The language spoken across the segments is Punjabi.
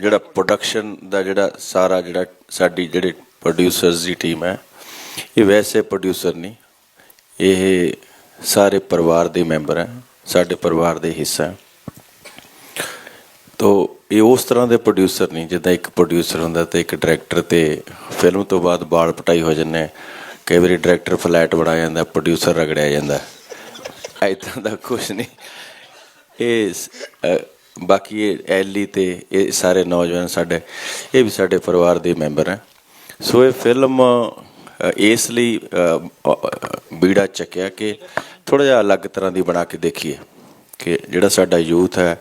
ਜਿਹੜਾ ਪ੍ਰੋਡਕਸ਼ਨ ਦਾ ਜਿਹੜਾ ਸਾਰਾ ਜਿਹੜਾ ਸਾਡੀ ਜਿਹੜੇ ਪ੍ਰੋਡਿਊਸਰਸ ਦੀ ਟੀਮ ਹੈ, ਇਹ ਵੈਸੇ ਪ੍ਰੋਡਿਊਸਰ ਨਹੀਂ, ਇਹ ਸਾਰੇ ਪਰਿਵਾਰ ਦੇ ਮੈਂਬਰ ਹੈ, ਸਾਡੇ ਪਰਿਵਾਰ ਦੇ ਹਿੱਸਾ ਹੈ। ਤੋ ਇਹ ਉਸ ਤਰ੍ਹਾਂ ਦੇ ਪ੍ਰੋਡਿਊਸਰ ਨਹੀਂ, ਜਿੱਦਾਂ ਇੱਕ ਪ੍ਰੋਡਿਊਸਰ ਹੁੰਦਾ ਤੇ ਇੱਕ ਡਾਇਰੈਕਟਰ ਤੇ ਫਿਲਮ ਤੋਂ ਬਾਅਦ ਬਾਲ ਪਟਾਈ ਹੋ ਜਾਂਦੇ ਕਈ ਵਾਰੀ ਡਾਇਰੈਕਟਰ ਫਲੈਟ ਬਣਾਇਆ ਜਾਂਦਾ ਪ੍ਰੋਡਿਊਸਰ ਰਗੜਿਆ ਜਾਂਦਾ। ਐਦਾਂ ਦਾ ਕੁਝ ਨਹੀਂ। ਇਹ ਬਾਕੀ ਇਹ ਐਲੀ ਤੇ ਇਹ ਸਾਰੇ ਨੌਜਵਾਨ ਸਾਡੇ, ਇਹ ਵੀ ਸਾਡੇ ਪਰਿਵਾਰ ਦੇ ਮੈਂਬਰ ਹੈ। ਸੋ ਇਹ ਫਿਲਮ ਇਸ ਲਈ ਬੀੜਾ ਚੱਕਿਆ ਕਿ ਥੋੜਾ ਜਿਹਾ ਅਲੱਗ ਤਰ੍ਹਾਂ ਦੀ ਬਣਾ ਕੇ ਦੇਖੀਏ ਕਿ ਜਿਹੜਾ ਸਾਡਾ ਯੂਥ ਹੈ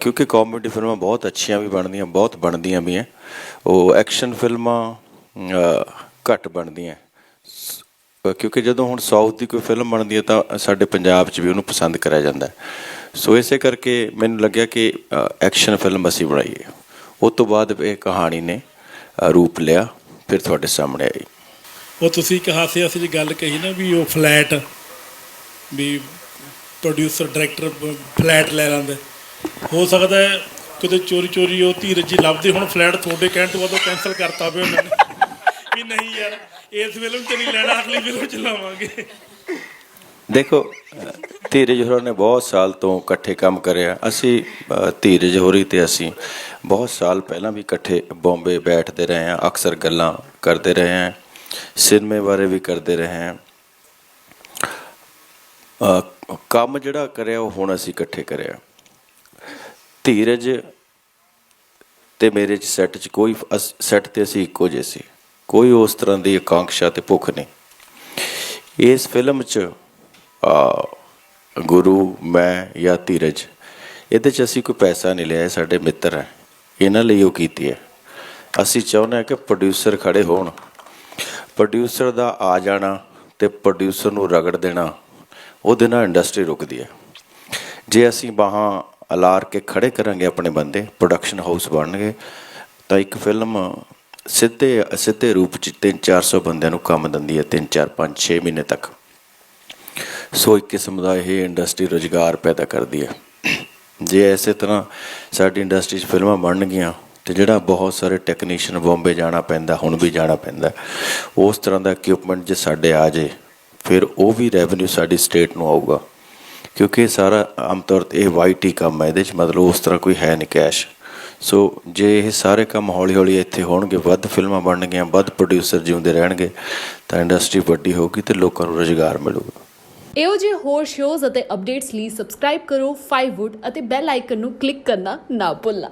ਕਿਉਂਕਿ ਕਾਮੇਡੀ ਫਿਲਮਾਂ ਬਹੁਤ ਅੱਛੀਆਂ ਵੀ ਬਣਦੀਆਂ, ਬਹੁਤ ਬਣਦੀਆਂ ਵੀ ਹੈ। ਉਹ ਐਕਸ਼ਨ ਫਿਲਮਾਂ ਘੱਟ ਬਣਦੀਆਂ। ਕਿਉਂਕਿ ਜਦੋਂ ਹੁਣ ਸਾਊਥ ਦੀ ਕੋਈ ਫਿਲਮ ਬਣਦੀ ਹੈ ਤਾਂ ਸਾਡੇ ਪੰਜਾਬ 'ਚ ਵੀ ਉਹਨੂੰ ਪਸੰਦ ਕਰਿਆ ਜਾਂਦਾ ਸੋ ਇਸੇ ਕਰਕੇ ਮੈਨੂੰ ਲੱਗਿਆ ਕਿ ਐਕਸ਼ਨ ਫਿਲਮ ਅਸੀਂ ਬਣਾਈਏ ਉਸ ਤੋਂ ਬਾਅਦ ਇਹ ਕਹਾਣੀ ਨੇ ਰੂਪ ਲਿਆ, ਫਿਰ ਤੁਹਾਡੇ ਸਾਹਮਣੇ ਆਈ। ਉਹ ਤੁਸੀਂ ਇੱਕ ਹਾਸੇ ਅਸੀਂ ਦੀ ਗੱਲ ਕਹੀ ਨਾ ਵੀ ਉਹ ਫਲੈਟ, ਵੀ ਪ੍ਰੋਡਿਊਸਰ ਡਾਇਰੈਕਟਰ ਫਲੈਟ ਲੈ ਲੈਂਦਾ। ਹੋ ਸਕਦਾ ਹੈ ਕਿਤੇ ਚੋਰੀ ਚੋਰੀ ਉਹ ਧੀਰਜ ਜੀ ਲੱਭਦੇ ਹੁਣ, ਫਲੈਟ ਤੁਹਾਡੇ ਕਹਿਣ ਤੋਂ ਬਾਅਦ ਉਹ ਕੈਨਸਲ ਕਰਤਾ ਪਿਆ ਉਹਨਾਂ। ਨੇ ਵੀ ਨਹੀਂ ਯਾਰ ਇਸ ਫਿਲਮ 'ਚ ਨਹੀਂ ਲੈਣਾ ਅਗਲੀ ਫਿਲਮ 'ਚ ਲਾਵਾਂਗੇ। ਦੇਖੋ, ਧੀਰਜ ਹੋਰਾਂ ਨੇ ਬਹੁਤ ਸਾਲ ਤੋਂ ਇਕੱਠੇ ਕੰਮ ਕਰਿਆ ਅਸੀਂ ਧੀਰਜ ਹੋਰੀ ਤੇ ਅਸੀਂ ਬਹੁਤ ਸਾਲ ਪਹਿਲਾਂ ਵੀ ਇਕੱਠੇ ਬੰਬੇ ਬੈਠਦੇ ਰਹੇ ਹਾਂ ਅਕਸਰ ਗੱਲਾਂ ਕਰਦੇ ਰਹੇ ਹਾਂ ਸਿਨੇਮੇ ਬਾਰੇ ਵੀ ਕਰਦੇ ਰਹੇ ਹਾਂ ਕੰਮ ਜਿਹੜਾ ਕਰਿਆ, ਉਹ ਹੁਣ ਅਸੀਂ ਇਕੱਠੇ ਕਰਿਆ ਧੀਰਜ ਤੇ ਮੇਰੇ ਚ ਸੈੱਟ 'ਚ ਕੋਈ ਸੈੱਟ ਤੇ ਅਸੀਂ ਇੱਕੋ ਜਿਹੇ ਸੀ। ਕੋਈ ਉਸ ਤਰ੍ਹਾਂ ਦੀ ਆਕਾਂਖਸ਼ਾ ਤੇ ਭੁੱਖ ਨਹੀਂ। ਇਸ ਫਿਲਮ 'ਚ, ਆ, ਗੁਰੂ, ਮੈਂ ਜਾਂ ਧੀਰਜ, ਇਹਦੇ 'ਚ ਅਸੀਂ ਕੋਈ ਪੈਸਾ ਨਹੀਂ ਲਿਆ ਸਾਡੇ ਮਿੱਤਰ ਹੈ। ਇਹਨਾਂ ਲਈ ਉਹ ਕੀਤੀ ਹੈ। ਅਸੀਂ ਚਾਹੁੰਦੇ ਹਾਂ ਕਿ ਪ੍ਰੋਡਿਊਸਰ ਖੜੇ ਹੋਣ। ਪ੍ਰੋਡਿਊਸਰ ਦਾ ਆ ਜਾਣਾ ਤੇ ਪ੍ਰੋਡਿਊਸਰ ਨੂੰ ਰਗੜ ਦੇਣਾ, ਉਹਦੇ ਨਾਲ ਇੰਡਸਟਰੀ ਰੁਕਦੀ ਹੈ। ਜੇ ਅਸੀਂ ਬਾਹਾਂ ਅਲਾਰ ਕੇ ਖੜੇ ਕਰਾਂਗੇ ਆਪਣੇ ਬੰਦੇ ਪ੍ਰੋਡਕਸ਼ਨ ਹਾਊਸ ਬਣਨਗੇ, ਤਾਂ ਇੱਕ ਫਿਲਮ ਸਿੱਧੇ ਸਿੱਧੇ ਰੂਪ ਚ 3-400 ਬੰਦਿਆਂ ਨੂੰ ਕੰਮ ਦਿੰਦੀ ਹੈ 3-4 5-6 ਮਹੀਨੇ ਤੱਕ। ਸੋ ਇੱਕ ਕਿਸਮ ਦਾ ਇਹ ਇੰਡਸਟਰੀ ਰੋਜ਼ਗਾਰ ਪੈਦਾ ਕਰਦੀ ਹੈ। ਜੇ ਐਸੇ ਤਰ੍ਹਾਂ ਸਾਡੀ ਇੰਡਸਟਰੀ 'ਚ ਫਿਲਮਾਂ ਬਣਨਗੀਆਂ ਤੇ ਜਿਹੜਾ ਬਹੁਤ ਸਾਰੇ ਟੈਕਨੀਸ਼ੀਅਨ ਬੰਬੇ ਜਾਣਾ ਪੈਂਦਾ, ਹੁਣ ਵੀ ਜਾਣਾ ਪੈਂਦਾ, ਉਸ ਤਰ੍ਹਾਂ ਦਾ ਇਕਵਿਪਮੈਂਟ ਜੇ ਸਾਡੇ ਆ ਜੇ, ਫਿਰ ਉਹ ਵੀ ਰੈਵਨਿਊ ਸਾਡੀ ਸਟੇਟ ਨੂੰ ਆਊਗਾ। ਕਿਉਂਕਿ ਇਹ ਸਾਰਾ ਆਮ ਤੌਰ ਤੇ ਇਹ ਵਾਈਟੀ ਕੰਮ ਹੈ, ਇਹਦੇ 'ਚ ਮਤਲਬ ਉਸ ਤਰ੍ਹਾਂ ਕੋਈ ਹੈ ਨਹੀਂ ਕੈਸ਼ ਸੋ ਜੇ ਇਹ ਸਾਰੇ ਕੰਮ ਹੌਲੀ ਹੌਲੀ ਇੱਥੇ ਹੋਣਗੇ, ਵੱਧ ਫਿਲਮਾਂ ਬਣਨਗੀਆਂ ਵੱਧ ਪ੍ਰੋਡਿਊਸਰ ਜਿਉਂਦੇ ਰਹਿਣਗੇ, ਤਾਂ ਇੰਡਸਟਰੀ ਵੱਡੀ ਹੋਊਗੀ ਤੇ ਲੋਕਾਂ ਨੂੰ ਰੋਜ਼ਗਾਰ ਮਿਲੂਗਾ। ਇਹੋ ਜਿਹੇ ਹੋਰ ਸ਼ੋਜ਼ ਅਤੇ ਅਪਡੇਟਸ ਲਈ ਸਬਸਕ੍ਰਾਈਬ ਕਰੋ 5wood ਅਤੇ ਬੈਲ ਆਈਕਨ ਨੂੰ ਕਲਿੱਕ ਕਰਨਾ ਨਾ ਭੁੱਲਣਾ।